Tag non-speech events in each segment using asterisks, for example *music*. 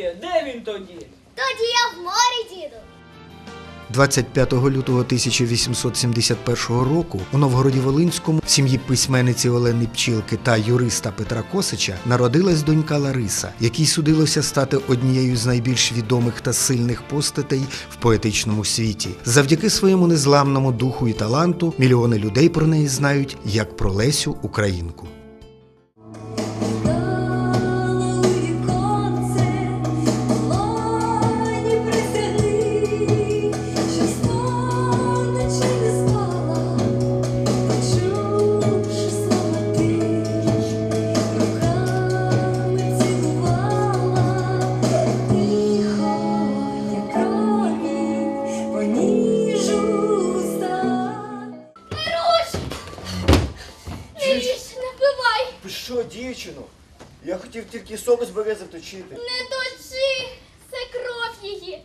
п'є, де він тоді? Тоді я в морі діду. 25 лютого 1871 року у Новгороді Волинському в сім'ї письменниці Олени Пчілки та юриста Петра Косича народилась донька Лариса, якій судилося стати однією з найбільш відомих та сильних постатей в поетичному світі. Завдяки своєму незламному духу і таланту мільйони людей про неї знають як про Лесю Українку. Ви що, дівчино? Я хотів тільки соку з берези вточити. не точи, це кров її.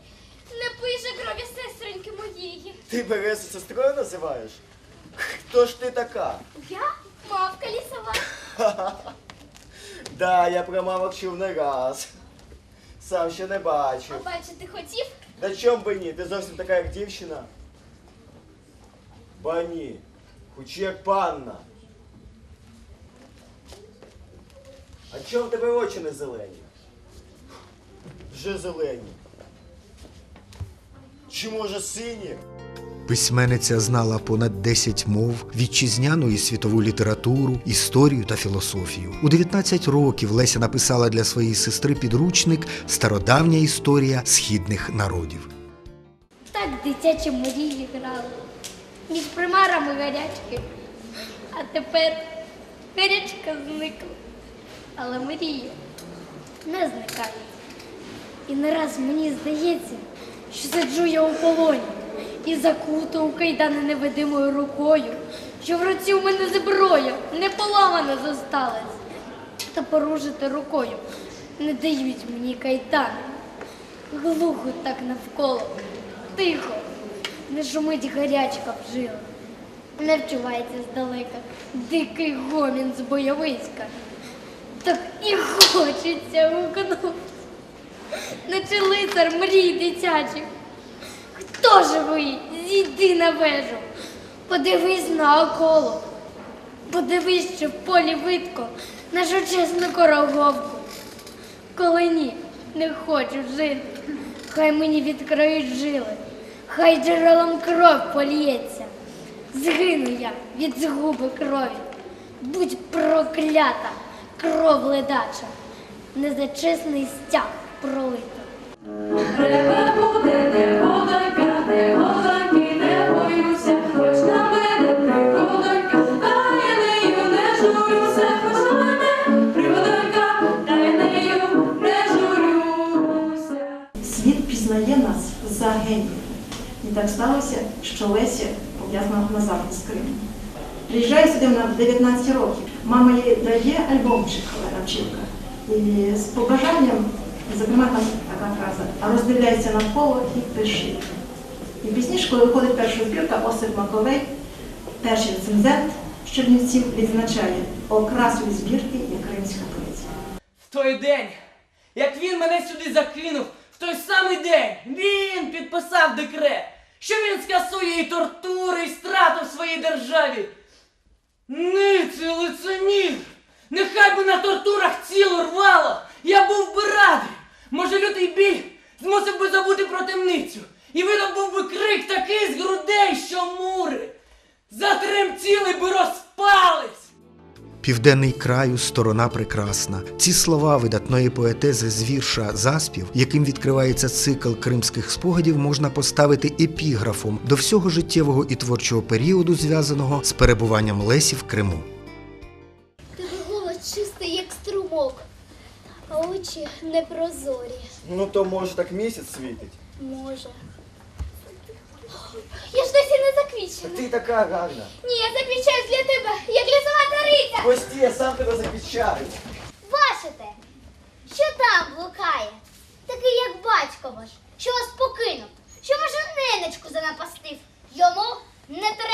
Не пише крові сестреньки моєї. Ти березу сестрою називаєш? Хто ж ти така? Я мавка лісова. *laughs* Да, я про мамок чув не раз. Сам ще не А бачив. бачити хотів? На чом би ні? Ти зовсім така, як дівчина. Ба ні. Хоч як панна. А чом в тебе очі не зелені? Вже зелені. Чи може сині? Письменниця знала понад 10 мов, вітчизняну і світову літературу, історію та філософію. У 19 років Леся написала для своєї сестри підручник Стародавня історія східних народів. Так дитячі мрії грали. Між примарами гарячки. А тепер гарячка зникла. Але мрії не зникають. І не раз мені здається, що сиджу я у полоні і закута у кайдани невидимою рукою, що в руці у мене зброя не поламана зосталась. Та порушити рукою не дають мені кайдани. Глухо так навколо, тихо, не шумить гарячка в жилах. Не вчувається здалека дикий гомін з бойовиська. Так і хочеться гукнути, наче лицар мрій дитячих. Хто живий? Зійди на вежу, подивись на около, подивись, чи в полі видко нашу чесну короговку. Коли ні, не хочу жити, хай мені відкриють жили, хай джерелом кров поліється. Згину я від згуби крові. Будь проклята, кров ледача, не за чесний стяг пролита. Треба буде, не годонька, не годоньки, не боюся, хоч на мене пригодонька, та я нею не журюся, хоч на мене пригодонька, та я нею не журюся. Світ пізнає нас за геніїв. І так сталося, що Леся пов'язана назавжди з Кримом. Приїжджає сюди вона в 19 років. Мама їй дає альбомчик Олена Вчилка. І з побажанням, зокрема там така фраза, а роздивляйся навколо і пиши. І пізніше, коли виходить перша збірка, Осип Маковей, перший рецензент з Чернівців відзначає окрасові збірки і кримська поезія. В той день, як він мене сюди закинув, в той самий день він підписав декрет, що він скасує і тортури, і страту в своїй державі. Ниці лицемір! Нехай би на тортурах тіло рвало, я був би радий. Може, лютий біль змусив би забути про темницю. І видав був би крик такий з грудей, що мури. Затремтіли би розпались. Південний краю сторона прекрасна. Ці слова видатної поетези з вірша Заспів, яким відкривається цикл кримських спогадів, можна поставити епіграфом до всього життєвого і творчого періоду, зв'язаного з перебуванням Лесі в Криму. Тебе голос чистий, як струмок, а очі непрозорі. Ну то може так місяць світить. Може. Не заквічена. ти така гарна. Ні, я заквічаюсь для тебе, як лісова тариця. Пості, я сам тебе заквічаю. Бачите, що там блукає? Такий, як батько ваш, що вас покинув, що може ненечку занапастив. Йому не треба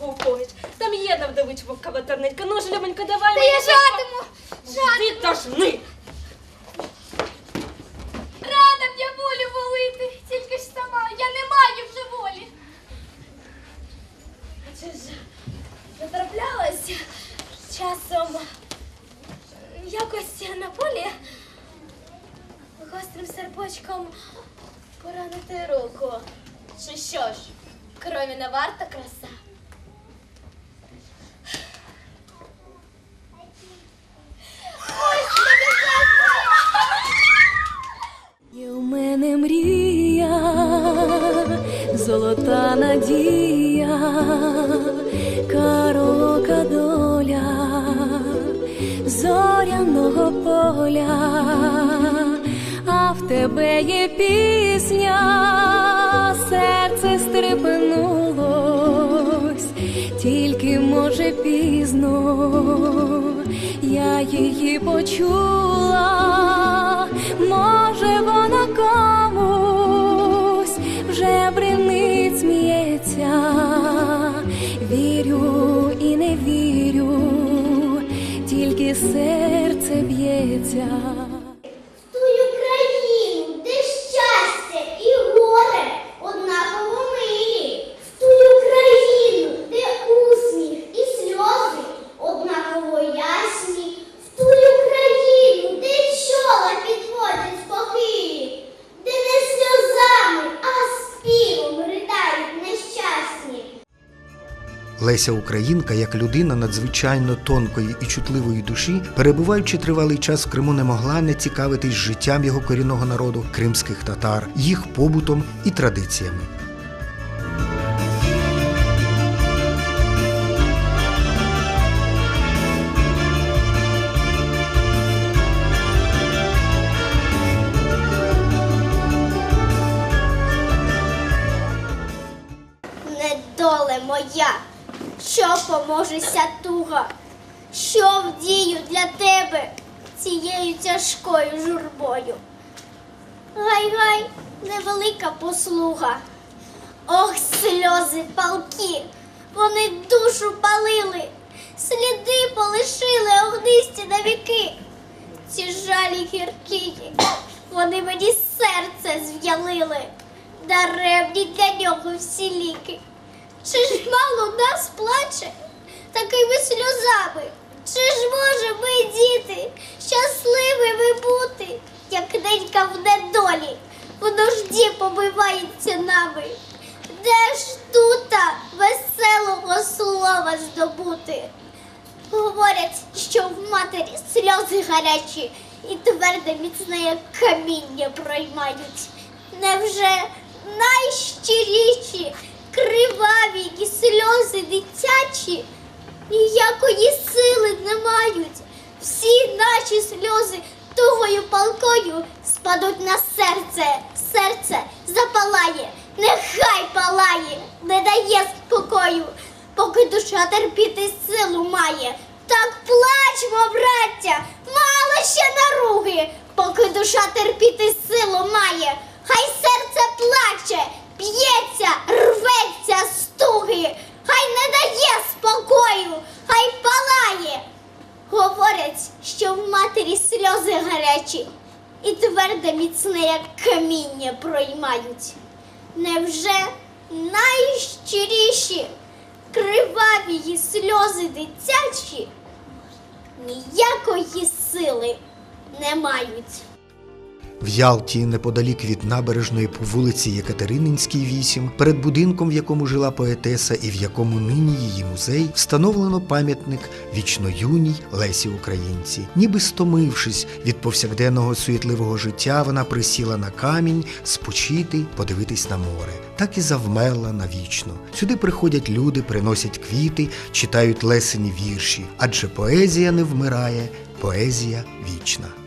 когось. Там є на вдович вовка ватерненька. Ну ж, Любонька, давай Та мені я жатиму, Ти тошни. Рада б я волю волити, тільки ж сама, я не маю вже волі. Чи ж не траплялось часом якось на полі гострим серпочком поранити руку? Чи що ж, крові не варта краса? Зоряного поля, а в тебе є пісня, серце стрепенулось, тільки може пізно. Я її почула, може вона комусь вже бринить Леся Українка, як людина надзвичайно тонкої і чутливої душі, перебуваючи тривалий час в Криму, не могла не цікавитись життям його корінного народу кримських татар, їх побутом і традиціями. Поможеся туга, що вдію для тебе цією тяжкою журбою. Гай-гай, невелика послуга. Ох, сльози палки, вони душу палили, сліди полишили огнисті на віки. Ці жалі гіркі, вони мені серце зв'ялили, даремні для нього всі ліки. Чи ж мало нас плаче такими сльозами? Чи ж може ми, діти, щасливими бути, як ненька в недолі, в нужді побивається нами? Де ж тута веселого слова здобути? Говорять, що в матері сльози гарячі і тверде міцне, як каміння проймають. Невже найщиріші, криваві і сльози дитячі ніякої сили не мають? Всі наші сльози тугою палкою спадуть на серце, серце запалає, нехай палає, не дає спокою, поки душа терпіти силу має. Так плачмо, браття, мало ще наруги, поки душа терпіти силу має. Хай серце плаче, б'ється, рветься з туги, хай не дає спокою, хай палає. Говорять, що в матері сльози гарячі і тверде міцне, як каміння проймають. Невже найщиріші, криваві її сльози дитячі ніякої сили не мають? В Ялті, неподалік від набережної по вулиці Єкатерининській, 8, перед будинком, в якому жила поетеса і в якому нині її музей, встановлено пам'ятник вічно юній Лесі Українці. Ніби стомившись від повсякденного суєтливого життя, вона присіла на камінь спочити, подивитись на море. Так і завмерла навічно. Сюди приходять люди, приносять квіти, читають лесені вірші, адже поезія не вмирає, поезія вічна.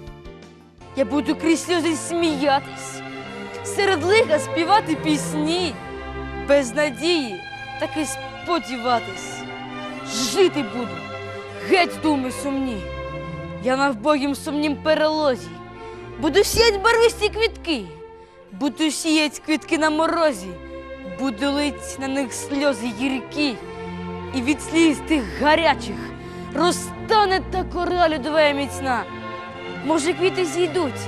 Я буду крізь сльози сміятись, серед лиха співати пісні, без надії таки сподіватись. Жити буду, геть думи сумні. Я на вбогім сумнім перелозі. Буду сіять барвисті квітки, буду сіять квітки на морозі, буду лить на них сльози гіркі, і від сліз тих гарячих розтане та кора льодова міцна. Може, квіти зійдуть,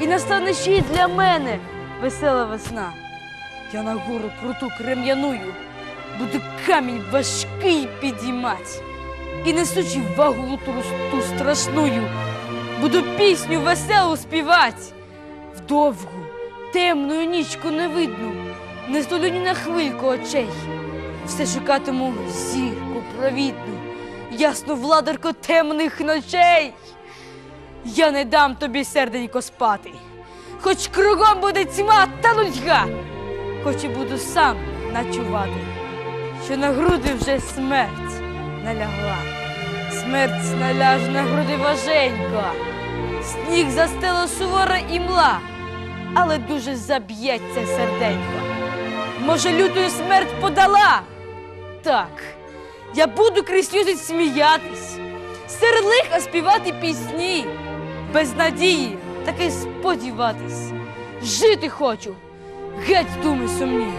і настане ще й для мене весела весна. Я на гору круту крем'яную, буду камінь важкий підіймать, і несучи вагу ту страшную, буду пісню веселу співать. В довгу, темну нічку невидну, не столю на хвильку очей. Все шукатиму зірку провідну, ясну владарку темних ночей. Я не дам тобі серденько спати, хоч кругом буде тьма та нудьга, хоч і буду сам начувати, що на груди вже смерть налягла. Смерть наляже на груди важенько, сніг застело сувора імла, але дуже заб'ється серденько. Може, лютою смерть подала? Так, я буду крізь сльози сміятись, серед лихо співати пісні, без надії таки сподіватись. Жити хочу, геть думи сумні.